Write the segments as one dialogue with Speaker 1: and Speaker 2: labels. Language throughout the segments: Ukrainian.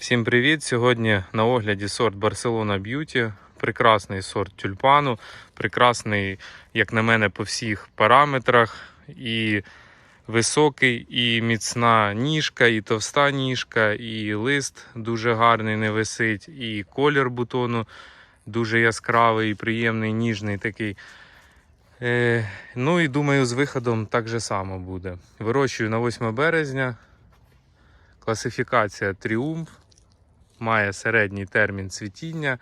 Speaker 1: Всім привіт! Сьогодні на огляді сорт Barcelona Beauty. Прекрасний сорт тюльпану, прекрасний, як на мене, по всіх параметрах. І високий, і міцна ніжка, і товста ніжка, і лист дуже гарний, не висить, і колір бутону дуже яскравий, приємний, ніжний такий. Е, ну і думаю, з виходом так же само буде. Вирощую на 8 березня. Класифікація Тріумф має середній термін цвітіння,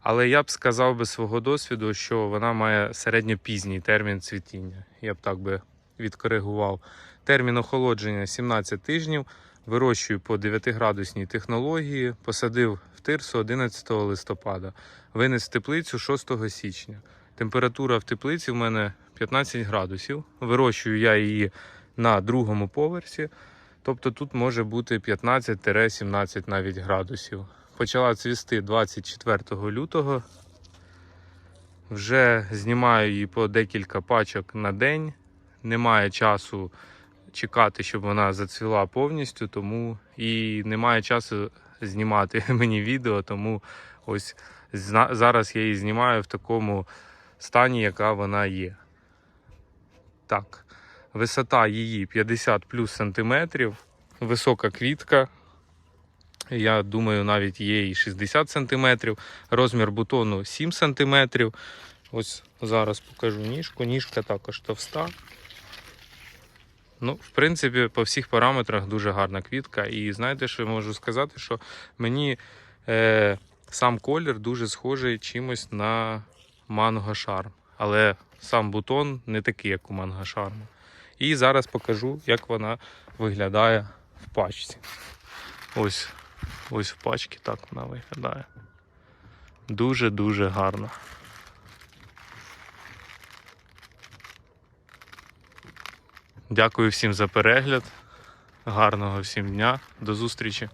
Speaker 1: але я б сказав би свого досвіду, що вона має середньопізній термін цвітіння. Я б так би відкоригував. Термін охолодження 17 тижнів. Вирощую по 9-градусній технології, посадив в тирсу 11 листопада, винес в теплицю 6 січня. Температура в теплиці в мене 15 градусів. Вирощую я її на другому поверсі. Тобто тут може бути 15-17 навіть градусів. Почала цвісти 24 лютого. Вже знімаю її по декілька пачок на день. Немає часу чекати, щоб вона зацвіла повністю, тому і немає часу знімати мені відео, тому ось зараз я її знімаю в такому стані, яка вона є. Так. Висота її 50 плюс сантиметрів. Висока квітка. Я думаю, навіть є і 60 сантиметрів. Розмір бутону 7 сантиметрів. Ось зараз покажу ніжку. Ніжка також товста. Ну, в принципі, по всіх параметрах дуже гарна квітка. І знаєте, що я можу сказати, що мені е, сам колір дуже схожий чимось на манго шарм. Але сам бутон не такий, як у манго шарму. І зараз покажу, як вона виглядає в пачці. Ось, ось в пачці так вона виглядає. Дуже-дуже гарно. Дякую всім за перегляд. Гарного всім дня. До зустрічі.